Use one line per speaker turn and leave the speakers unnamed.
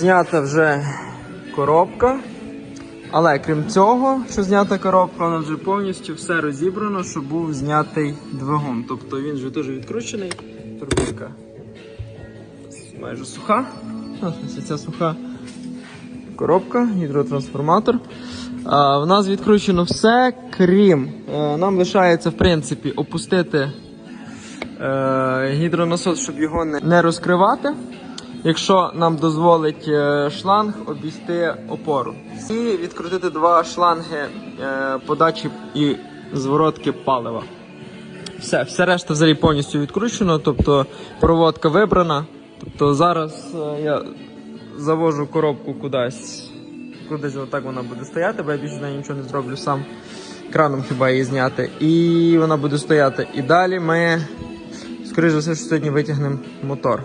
Знята вже коробка. Але крім цього, що знята коробка, вона вже повністю все розібрано, щоб був знятий двигун. Тобто він вже теж відкручений. Турбінка майже суха. Ця суха коробка, гідротрансформатор. А, в нас відкручено все, крім. е, нам лишається, в принципі, опустити е, гідронасос, щоб його не розкривати. Якщо нам дозволить е, шланг обійти опору. І відкрутити два шланги е, подачі і зворотки палива. Все, все решта взагалі повністю відкручено, тобто проводка вибрана. Тобто зараз е, я завожу коробку кудись, кудись отак вона буде стояти, бо я більше нічого не зроблю сам. Краном хіба її зняти. І вона буде стояти. І далі ми, скоріш за все, що сьогодні витягнемо мотор.